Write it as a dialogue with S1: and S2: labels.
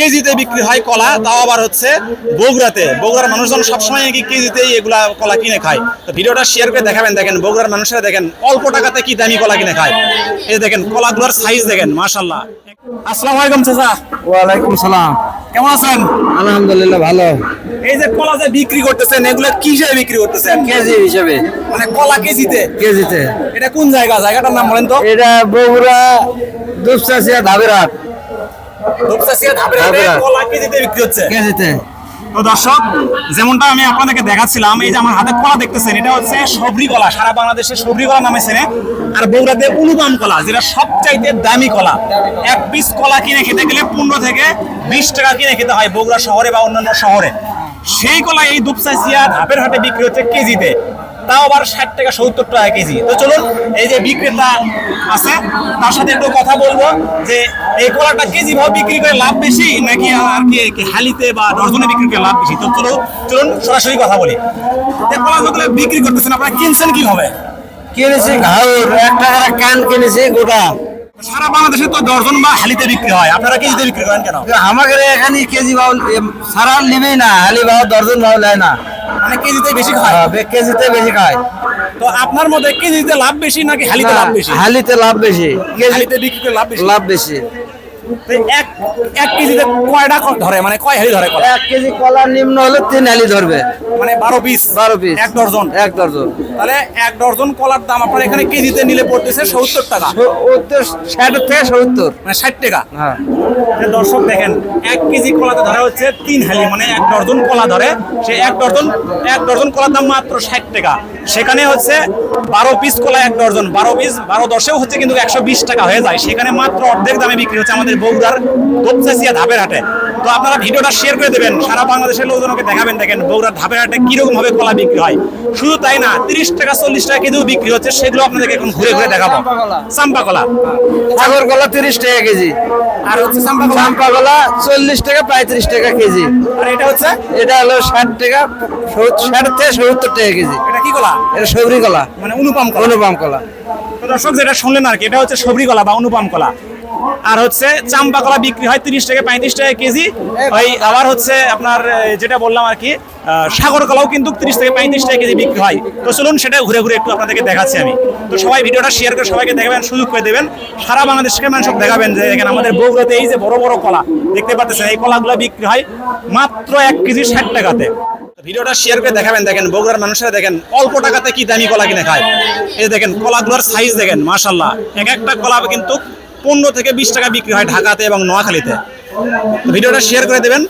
S1: কেজিতে বিক্রি হয় কলা তাও আবার হচ্ছে বগুড়াতে। বগুড়ার মানুষজন সবসময় কি কেজিতেই এগুলা কলা কিনে খায়। তো ভিডিওটা শেয়ার করে দেখাবেন দেখেন বগুড়ার মানুষরা দেখেন অল্প টাকাতে কি দামি কলা কিনে খায়। এই দেখেন কলাগুলোর সাইজ দেখেন মাশাল্লাহ আসসালামু আলাইকুম চাচা।
S2: ওয়ালাইকুম সালাম।
S1: কেমন আছেন?
S2: আলহামদুলিল্লাহ ভালো।
S1: এই যে কলা যে বিক্রি করতেছেন এগুলো কি হিসেবে বিক্রি করতেছেন?
S2: কেজি হিসেবে।
S1: মানে কলা কেজিতে?
S2: কেজিতে।
S1: এটা কোন জায়গা? জায়গাটার নাম বলেন তো।
S2: এটা বগুড়া দুপচাচিয়া ধাবেরাট
S1: তো দর্শক যেমনটা আমি আপনাদেরকে দেখাচ্ছিলাম এই যে আমার হাতে কলা দেখতেছেন এটা হচ্ছে সবরি কলা সারা বাংলাদেশে সবরি কলা নামে চেনে। আর বগুড়াতে অনুপাম কলা যেটা সবচাইতে দামি কলা। এক পিস কলা কিনে খেতে গেলে পনেরো থেকে বিশ টাকা কিনে খেতে হয় বগুড়া শহরে বা অন্যান্য শহরে। সেই কলা এই দুপসাইসিয়া ধাপের হাটে বিক্রি হচ্ছে কেজিতে। তাও আবার ষাট টাকা সত্তর টাকা কেজি। তো চলুন এই যে বিক্রেতা আছে তার সাথে একটু কথা বলব যে এই কলাটা কেজি ভাবে বিক্রি করে লাভ বেশি নাকি আর কি হালিতে বা ডজনে বিক্রি করে লাভ বেশি? তো চলুন চলুন সরাসরি কথা বলি। কলা যেগুলো বিক্রি করতেছেন আপনারা কিনছেন কীভাবে?
S2: কিনেছি ঘাউর এক টাকার কান কিনেছি গোটা।
S1: সারা বাংলাদেশে তো ডজন বা হালিতে বিক্রি হয়। আপনারা কেজিতে বিক্রি করেন কেন?
S2: আমাদের এখানে কেজি ভাও সারা নেবেই না হালি ভাও দর্জন ভাও নেয় না।
S1: মানে কেজিতে বেশি খায়?
S2: হ্যাঁ, কেজিতে বেশি খায়।
S1: তো আপনার মতে কেজিতে লাভ বেশি নাকি হালিতে লাভ বেশি?
S2: হালিতে লাভ বেশি। কেজি
S1: বিক্রিতে বিক্রি লাভ বেশি?
S2: লাভ বেশি।
S1: এক এক কেজিতে কয়টা ধরে? মানে কয় হালি ধরে
S2: এক কেজি কলা নিম্ন হলে তিন হালি ধরবে।
S1: মানে বারো পিস?
S2: বারো পিস।
S1: এক ডজন?
S2: এক দর্জন
S1: তাহলে এক ডজন কলার দাম আপনার এখানে কেজিতে নিলে পড়তেছে সত্তর টাকা।
S2: উত্তর ষাট থেকে সত্তর।
S1: মানে ষাট টাকা।
S2: হ্যাঁ।
S1: দর্শক দেখেন এক কেজি কলাতে ধরা হচ্ছে তিন হালি মানে এক ডজন কলা ধরে। সে এক ডজন এক ডজন কলার দাম মাত্র ষাট টাকা। সেখানে হচ্ছে বারো পিস কলা এক ডজন। বারো পিস বারো দশেও হচ্ছে কিন্তু একশো বিশ টাকা হয়ে যায়। সেখানে মাত্র অর্ধেক দামে বিক্রি হচ্ছে আমাদের বগুড়ার দোপচাচিয়া ধাপের হাটে। তো আপনারা ভিডিওটা শেয়ার করে দেবেন সারা বাংলাদেশের লোকজনকে দেখাবেন। দেখেন বগুড়ার ধাপের হাটে কীরকম ভাবে কলা বিক্রি হয়। শুধু তাই না তিরিশ টাকা চল্লিশ টাকা কেজিও বিক্রি হচ্ছে সেগুলো আপনাদেরকে এখন ঘুরে ঘুরে দেখাবো।
S2: চাম্পা কলা। সাগর কলা তিরিশ টাকা কেজি।
S1: আর হচ্ছে চাম্পা কলা
S2: চাম্পা কলা চল্লিশ টাকা পঁয়ত্রিশ টাকা কেজি।
S1: আর এটা হচ্ছে?
S2: এটা হলো ষাট টাকা ষাট থেকে সত্তর টাকা কেজি।
S1: এটা কি কলা?
S2: এটা সবরি কলা।
S1: মানে অনুপম কলা।
S2: অনুপাম কলা।
S1: তো দর্শক যেটা শুনলেন আর কি এটা হচ্ছে সবরি কলা বা অনুপম কলা। আর হচ্ছে চাম্পা কলা বিক্রি হয় তিরিশ টাকা পঁয়ত্রিশ টাকা কেজি। ওই আবার হচ্ছে আপনার যেটা বললাম আর কি সাগর কলাও কিন্তু তিরিশ থেকে পঁয়ত্রিশ টাকা কেজি বিক্রি হয়। তো চলুন সেটা ঘুরে ঘুরে একটু আপনাদেরকে দেখাচ্ছি আমি। তো সবাই ভিডিওটা শেয়ার করে সবাইকে দেখাবেন, সুযোগ করে দেবেন। সারা বাংলাদেশ থেকে মানুষ দেখাবেন যে, এখানে আমাদের বগুড়াতে এই যে বড় বড় কলা, দেখতে পাচ্ছেন, এই কলাগুলো বিক্রি হয় মাত্র এক কেজি ষাট টাকাতে। ভিডিওটা শেয়ার করে দেখাবেন, দেখেন, বগুড়ার মানুষরা দেখেন, অল্প টাকাতে কি দামি কলা কিনে খায়। এই দেখেন, কলাগুলোর সাইজ দেখেন মাশাল্লাহ এক একটা কলা কিন্তু পনেরো থেকে বিশ টাকা বিক্রি হয় ঢাকাতে এবং নোয়াখালীতে। ভিডিওটা শেয়ার করে দেবেন।